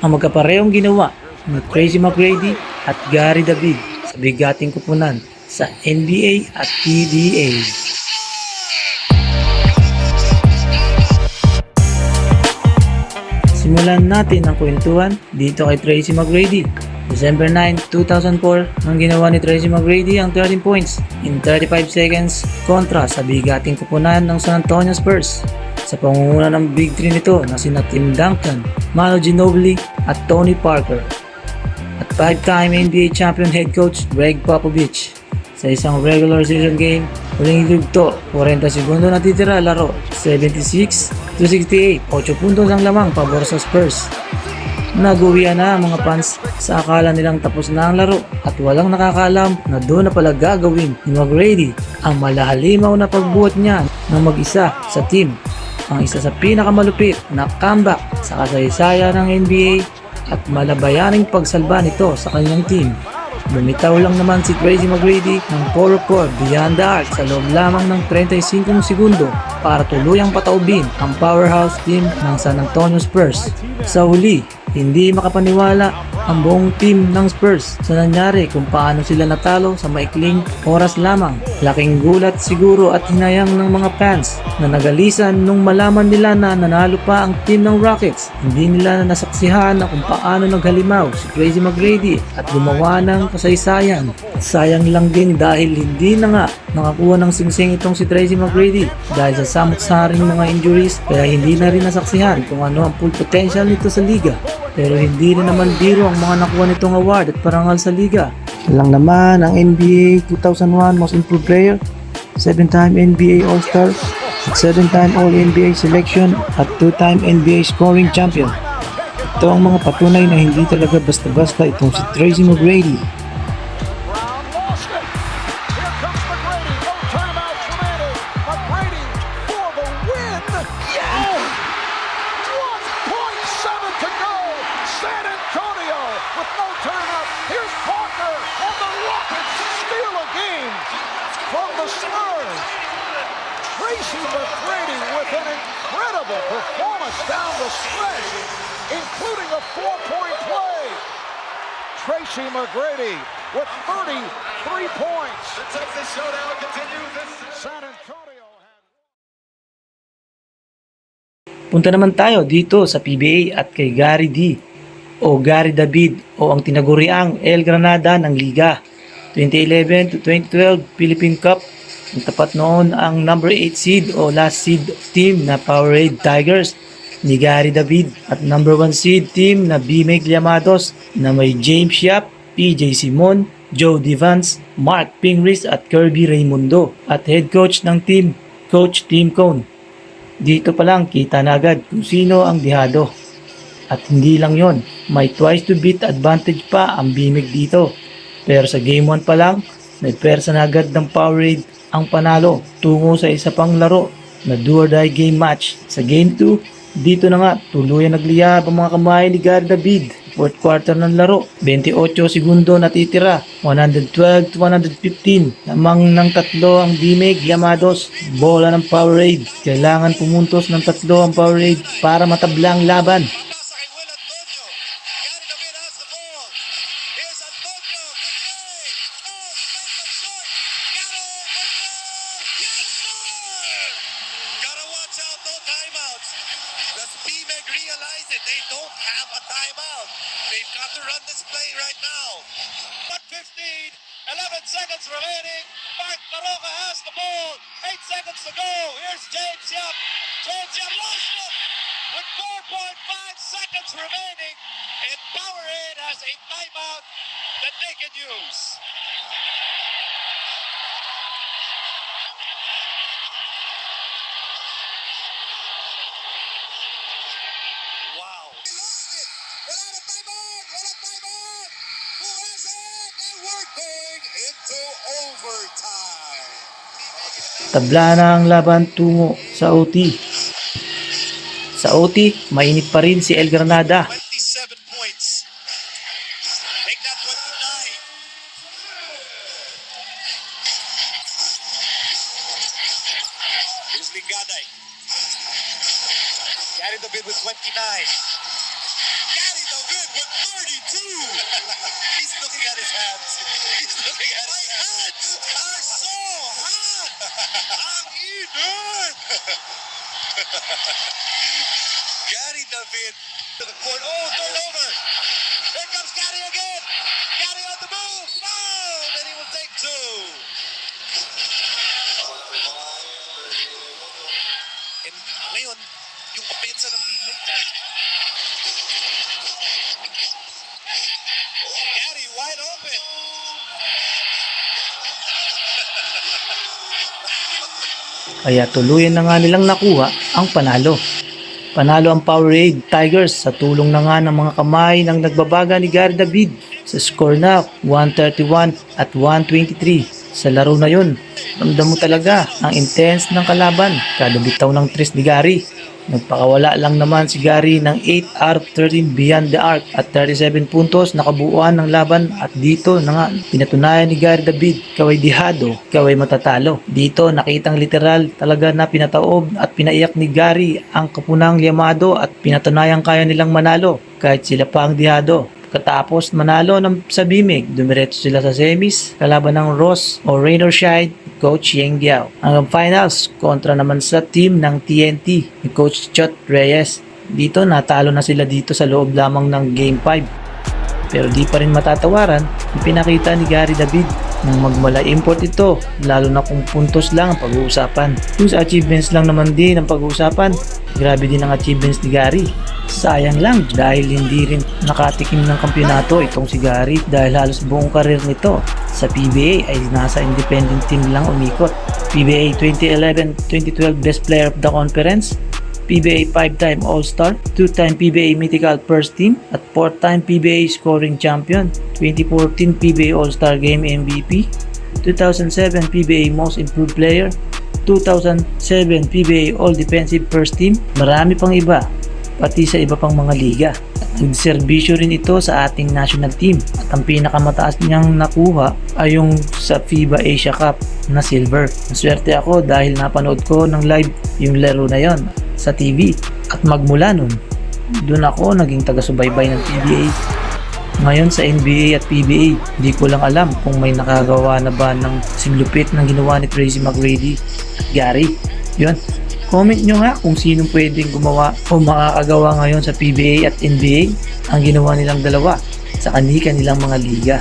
ang magkaparehong ginawa ni Tracy McGrady at Gary David sa bigating kupunan sa NBA at PBA. Simulan natin ang kwentuhan dito kay Tracy McGrady. December 9, 2004, nang ginawa ni Tracy McGrady ang 13 points in 35 seconds kontra sa bigating kupunan ng San Antonio Spurs. Sa pangunguna ng Big Three nito na sina Tim Duncan, Manu Ginobili at Tony Parker. At 5-time NBA champion head coach Greg Popovich. Sa isang regular season game, huling higugto, 40 segundo na titira laro, 76 to 68, 8 puntos ang lamang pabor sa Spurs. Naguwian na ang mga fans sa akala nilang tapos na ang laro at walang nakakaalam na doon na pala gagawin ni McGrady ang malahalimaw na pagbuhat niya ng mag-isa sa team. Ang isa sa pinakamalupit na comeback sa kasaysayan ng NBA at malabayaning pagsalba nito sa kanyang team. Lumitaw lang naman si Tracy McGrady ng 4-4 beyond the arc sa loob lamang ng 35 segundo para tuluyang pataubin ang powerhouse team ng San Antonio Spurs. Sa huli, hindi makapaniwala ang buong team ng Spurs sa nangyari kung paano sila natalo sa maikling oras lamang. Laking gulat siguro at hinayang ng mga fans na nagalisan nung malaman nila na nanalo pa ang team ng Rockets. Hindi nila na nasaksihan na kung paano naghalimaw si Crazy McGrady at gumawa ng kasaysayan. Sayang lang din dahil hindi na nga nakakuha ng singsing itong si Tracy McGrady dahil sa samot-saring mga injuries kaya hindi na rin nasaksihan kung ano ang full potential nito sa liga. Pero hindi na naman biro ang mga nakuha nitong award at parangal sa liga. Lang naman ang NBA 2001 Most Improved Player, 7-time NBA All-Star, at 7-time All-NBA Selection at 2-time NBA Scoring Champion. Ito ang mga patunay na hindi talaga basta-basta itong si Tracy McGrady. The Spurs. Tracy McGrady with an incredible performance down the stretch, including a four-point play. Tracy McGrady with 33 points. The Texas Showdown continues. This San Antonio had Punta naman tayo dito sa PBA at kay Gary D o Gary David o ang tinaguriang El Granada ng Liga. 2011 to 2012 Philippine Cup. Tapat noon ang number 8 seed o last seed team na Powerade Tigers ni Gary David at number 1 seed team na BMEG Llamados na may James Yap, PJ Simon, Joe Devans, Mark Pingris at Kirby Raimundo at head coach ng team, Coach Tim Cone. Dito pa lang kita na agad kung sino ang dihado. At hindi lang yon, may twice to beat advantage pa ang Bimig dito. Pero sa game 1 pa lang, nagpersa na agad ng Powerade ang panalo tungo sa isa pang laro na do or die game match. Sa game 2, dito na nga tuluyan nagliyab ang mga kamay ni Gary David. Fourth quarter ng laro, 28 segundo natitira, 112 to 115. Lamang ng tatlo ang Bimig Yamados, bola ng Powerade. Kailangan pumuntos ng tatlo ang Powerade para matabla ang laban. They don't have a timeout. They've got to run this play right now. 115. 11 seconds remaining. Mark Maroka has the ball. 8 seconds to go. Here's James Yap. James Yap lost it. With 4.5 seconds remaining, and Powerade has a timeout that they can use. Going into overtime. Tabla na ang laban tungo sa OT. Sa OT, mainit pa rin si El Granada 27 points. 29. Here's Lingaday. Gary David with 29. He's looking at his hands. are so hot. Ang init. Gary David to the court. Oh, Kaya tuluyan na nga nilang nakuha ang panalo. Panalo ang Powerade Tigers sa tulong na nga ng mga kamay ng nagbabaga ni Gary David sa score na 131 at 123. Sa laro na yun, ramdam mo talaga ang intense ng kalaban kada bitaw ng tres ni Gary. Nagpakawala lang naman si Gary ng 8 out of 13 beyond the arc at 37 puntos nakabuuan ng laban at dito na nga pinatunayan ni Gary David kaway dihado, kaway matatalo. Dito nakitang literal talaga na pinataob at pinaiyak ni Gary ang kapunang liyamado at pinatunayang kaya nilang manalo kahit sila pa ang dihado. Katapos manalo ng sa Bimig, dumiretso sila sa semis, kalaban ng Ross o Rain or Shine, Coach Yeng Giao. Hanggang finals, kontra naman sa team ng TNT ni Coach Chot Reyes. Dito natalo na sila dito sa loob lamang ng Game 5. Pero di pa rin matatawaran ang pinakita ni Gary David nang magmala import ito lalo na kung puntos lang ang pag-uusapan. Sa achievements lang naman din ang pag-uusapan, grabe din ang achievements ni Gary. Sayang lang dahil hindi rin nakatikim ng kampyonato itong si Gary dahil halos buong karir nito sa PBA ay nasa independent team lang umikot. PBA 2011-2012 Best Player of the Conference, PBA 5-time All-Star, 2-time PBA Mythical First Team, at 4-time PBA Scoring Champion, 2014 PBA All-Star Game MVP, 2007 PBA Most Improved Player, 2007 PBA All Defensive First Team, marami pang iba, pati sa iba pang mga liga. Nagserbisyo rin ito sa ating national team at ang pinakamataas niyang nakuha ay yung sa FIBA Asia Cup na silver. Naswerte ako dahil napanood ko ng live yung laro na yon sa TV at magmula nun, doon ako naging taga-subaybay ng PBA. Ngayon sa NBA at PBA, di ko lang alam kung may nakagawa na ba ng singlupit ng ginawa ni Tracy McGrady at Gary. Yun, comment nyo nga kung sinong pwedeng gumawa o makakagawa ngayon sa PBA at NBA ang ginawa nilang dalawa sa kani-kanilang mga liga.